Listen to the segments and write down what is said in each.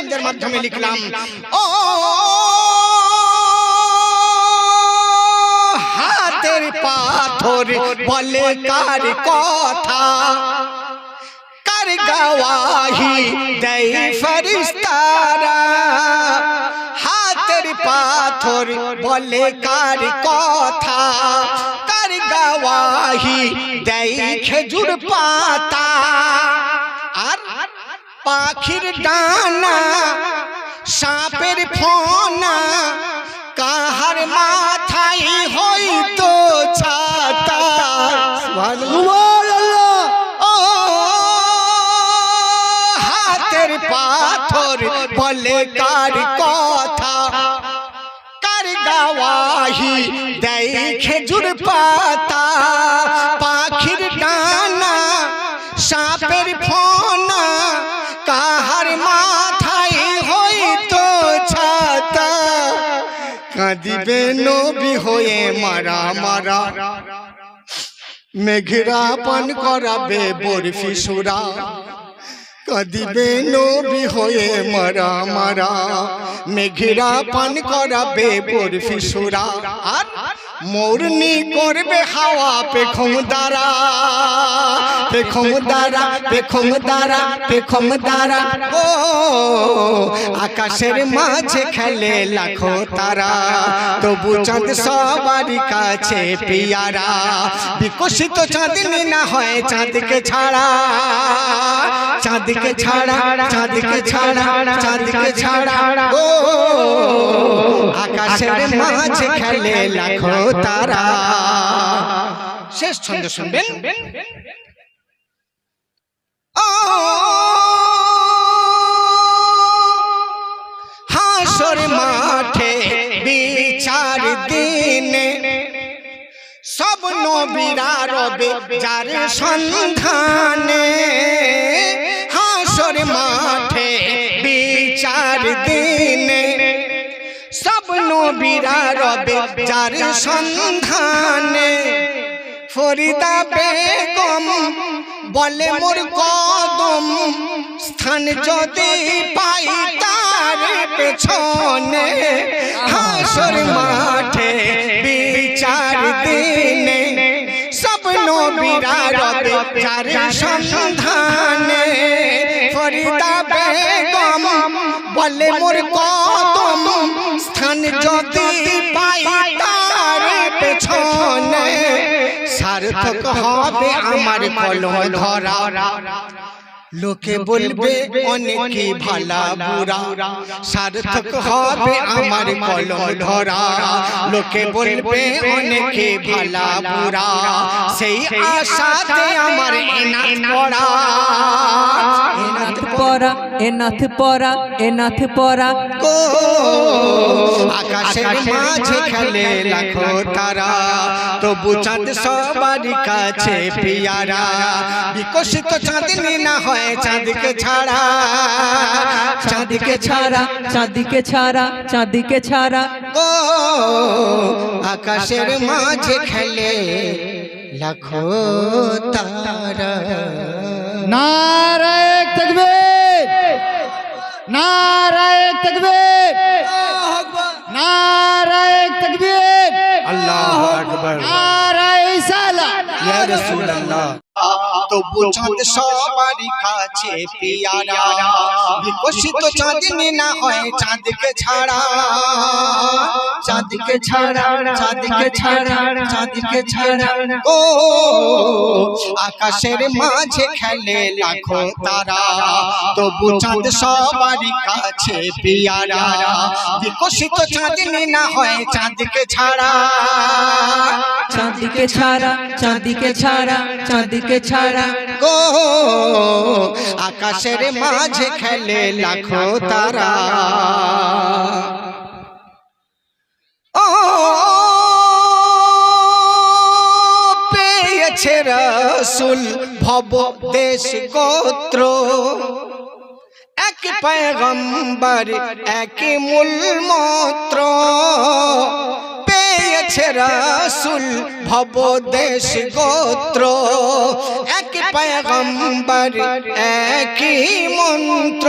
শব্দের মাধ্যমে লিখলাম ও হাতের পাথর বলে কার কথা কার গওয়াহি দেয় ফরিস্তারা হাতের পাথর বলে কার কথা কার গওয়াহি দেয় খেজুর পাতা পাখির ডানা, সাপের ফোনা, কাহার মাথায় হয়তো ছাতা। হাতের পাথর বলে কার কথা? কার গাওয়াহি? দেয় খেজুর পাতা। পাখির কাঁদিবে নবী হয়ে মারা মারা। মেঘরা পান করাবে বরফি সুরা। কাঁদিবে নবী হয়ে মারা মারা। মেঘেরা পান করাবে বরফি সুরা, আর মৌরনি করবে হাওয়া পেখম দ্বারা। পেখম দ্বারা পেখম দ্বারা পেখম দ্বারা। ও, আকাশের মাঝে খেলে লাখো তারা। তবু চাঁদ সবারই কাছে পিয়ারা। বিকশিত চাঁদনি না হয় চাঁদকে ছাড়া। চাঁদকে ছাড়া চাঁদকে ছাড়া চাঁদকে ছাড়া। ও আকাশের মাঝে খেলে লাখো তারা। শেষ ছন্দ শুনবেন। ও হাসর মাঠে বিচার দিনে সব নবীরা রবে যার সন্ধানে নবীরা রবে যার সন্ধানে ফরিদা বেগম বলে, মোর কদম স্থান যদি পাই তার পেছনে, হাসর মাঠে বিচার দিনে সব নবীরা রবে যার সন্ধানে ফরিদা বেগম বলে, মোর কদম যদি পাই তার পেছনে সার্থক হবে আমার কলম ধরা। লোকে বলবে অনেকে ভালা বুড়া সার্থক হবে আমার কলম ধরা। লোকে বলবে অনেকে ভালা বুড়া সেই আশাতে আমার এনাথ পড়া। এনাথ পরা এনাথ পরা এনাথ পরা গো আকাশের মাঝে খেলে লাখো তারা। তবু চাঁদ সবারই কাছে পিয়ারা। বিকশিত চাঁদনি না হয় চাঁদকে ছাড়া চাঁদিকে ছাড়া চাঁদিকে ছাড়া চাঁদিকে ছাড়া গো আকাশের মাঝে খেলে লাখো তারা নারায়ক তকবীর নারায়ক তকবীর নারায়ক তকবীর আল্লাহ আকবার নারায় সালা ইয়া রাসূলুল্লাহ তবু চাঁদ সবারই কাছে পিয়ারা, বিকশিত না হয় চাঁদকে ছাড়া। চাঁদকে ছাড়া চাঁদকে ছাড়া চাঁদকে ছাড়া ও আকাশের মাঝে খেলে লাখো তারা। তবু চাঁদ সবারই কাছে পিয়ারা, বিকশিত চাঁদনি না হয় চাঁদকে ছাড়া। চাঁদিকে ছাড়া চাঁদিকে ছাড়া চাঁদিকে ছাড়া গো, আকাশের মাঝে খেলে লাখো তারা। ও, পেয়েছে রসুল ভব দেশ গোত্র। এক পয়গম্বর, এক মূল মন্ত্র পেয়েছে রসুল ভব দেশ গোত্র। এক পয়গম্বর একই মন্ত্র।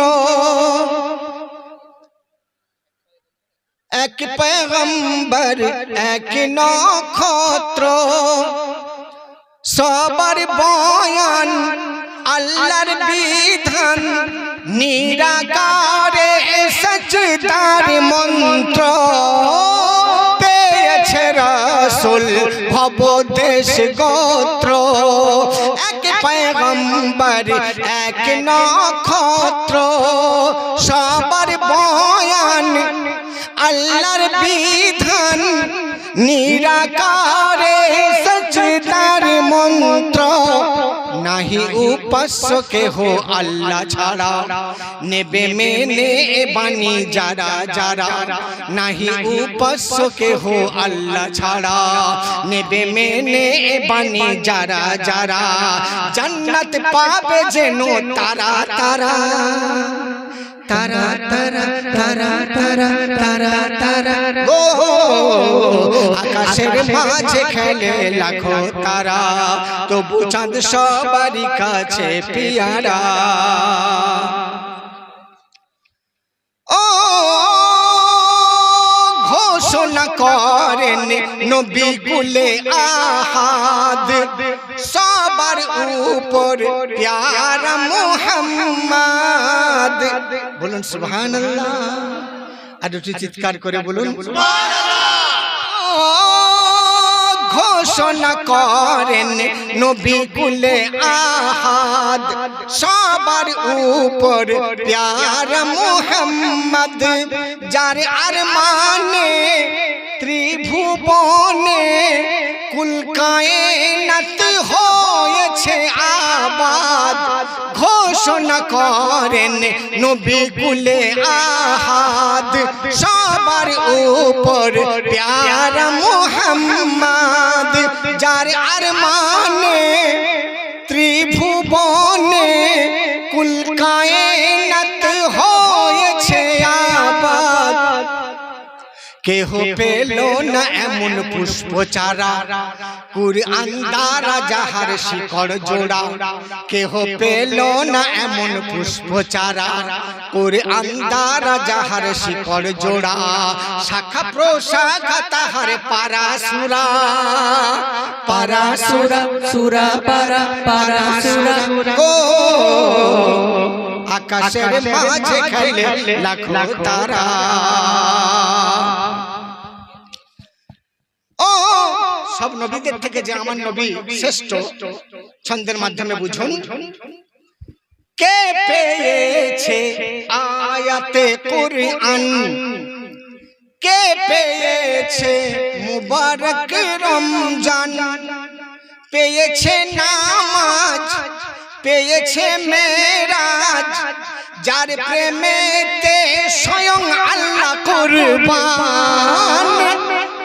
এক পয়গম্বর এক নক্ষত্র। সবার বয়ান আল্লাহর বিধান। নিরাকারে সচদার মন্ত্র। রসুল ভব দেশ গোত্র। এক পয়গম্বর এক নক্ষত্র। সবার বয়ান আল্লাহর বিধান নিরাকারে নাহি উপাস্য কেহ আল্লাহ ছাড়া। নেবে মেনে বাণী যারা যারা। নাহি উপাস্য কেহ আল্লাহ ছাড়া। নেবে মেনে বাণী যারা যারা জান্নাত পাবে যেন তারা। তারা। তারা তারা তারা তারা তারা তারা গো আকাশের মাঝে খেলে লাখো তারা তবু চাঁদ সবারই কাছে পিয়ারা ও ঘোষণা করেন নবী কুলে আহাদ সবার উপর প্যারা মোহাম্মদ। বলুন, সুবহানাল্লাহ। আর একটু চিৎকার করে বলুন, ঘোষণা করেন নবী কুলে আহাদ। সবার উপর প্যার মোহাম্মদ, যার আর মানে ত্রিভুবনে কুলকায়নাত হয়েছে ঘোষণা করেন নবী কুলে আহাদ। সবার উপর প্যার মোহাম্মদ যার আর মানে ত্রিভুবনে কুলকায়নাত কেহ পেল না এমন পুষ্প চারা কুরআন দ্বারা যাহার শিকড় জোড়া। কেহ পেল না এমন পুষ্প চারা কুরআন দ্বারা যাহার শিকড় জোড়া। শাখা প্রশাখা তাহার পারাসুরা। সুরা সুরা পারা পারা সুরা গো আকাশের মাঝে খেলে লাখো তারা। ও, সব নবীদের থেকে যে আমার নবী শ্রেষ্ঠ, ছন্দের মাধ্যমে বুঝুন। কে পেয়েছে আয়াতে কুরআন? কে পেয়েছে মুবারক রমজান? পেয়েছে নামাজ, পেয়েছে মেরাজ, যার প্রেমেতে স্বয়ং আল্লাহ কুরবান।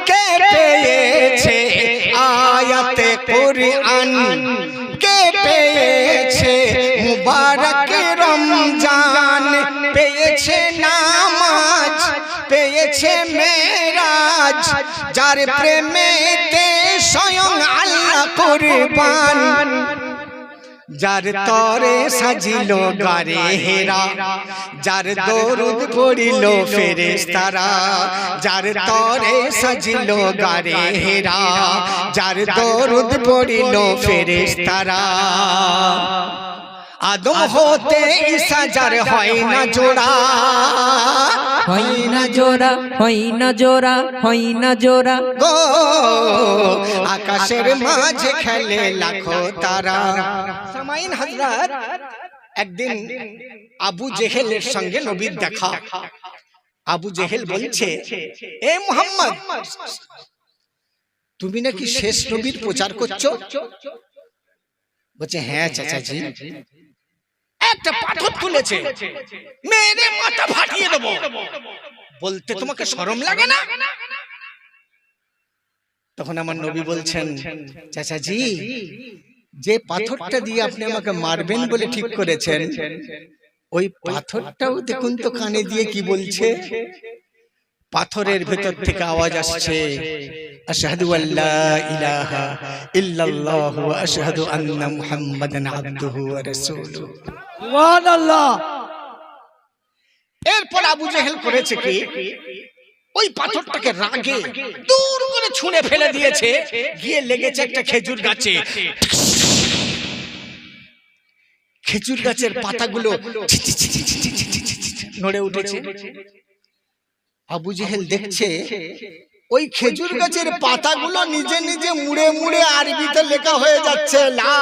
কে পেয়েছে, আয়াতে কুরআন। কে পেয়েছে? মুবারক রমজান। পেয়েছে নামাজ, পেয়েছে মেরাজ। যার প্রেমেতে স্বয়ং আল্লাহ কুরবান। যার তরে সাজিল গারে হেরা যার দরুদ পড়িল ফেরেশতারা যার তরে সাজিল গারে হেরা যার দরুদ পড়িল ফেরেশতারা। আদম হতে ঈসা যার হয় না জোড়া? হয় না জোড়া হয় না জোড়া হয় না জোড়া। গো আকাশের মাঝে খেলে লাখো তারা। সামাইন হযরত একদিন আবু জেহেলের সঙ্গে নবীর দেখা। আবু জেহেল বলছে এ মোহাম্মদ তুমি নাকি শেষ নবীর প্রচার করছ? বলছে হ্যাঁ চাচাজি। একটা পাথর তুলেছে। মেরে মাথা ফাটিয়ে দেবো। বলতে তোমাকে শরম লাগে না? তখন আমার নবী বলছেন, চাচাজি, যে পাথরটা দিয়ে আপনি আমাকে মারবেন বলে ঠিক করেছেন, ওই পাথরটাও দেখুন তো কানে দিয়ে কি বলছে। পাথরের ভেতর থেকে আওয়াজ আসছে। أشهد أن لا إله إلا الله وأشهد أن আন্না عبده ورسوله وان الله সুবহানাল্লাহ এরপর আবু জেহেল করেছে কি ওই পাথরটাকে রাগে দূর করে ছুঁড়ে ফেলে দিয়েছে গিয়ে লেগেছে একটা খেজুর গাছে খেজুর গাছের পাতাগুলো নড়ে উঠেছে আবু জেহেল দেখছে ওই খেজুর গাছের পাতাগুলো নিজে নিজে মুড়ে মুড়ে আরবিতে লেখা হয়ে যাচ্ছে লা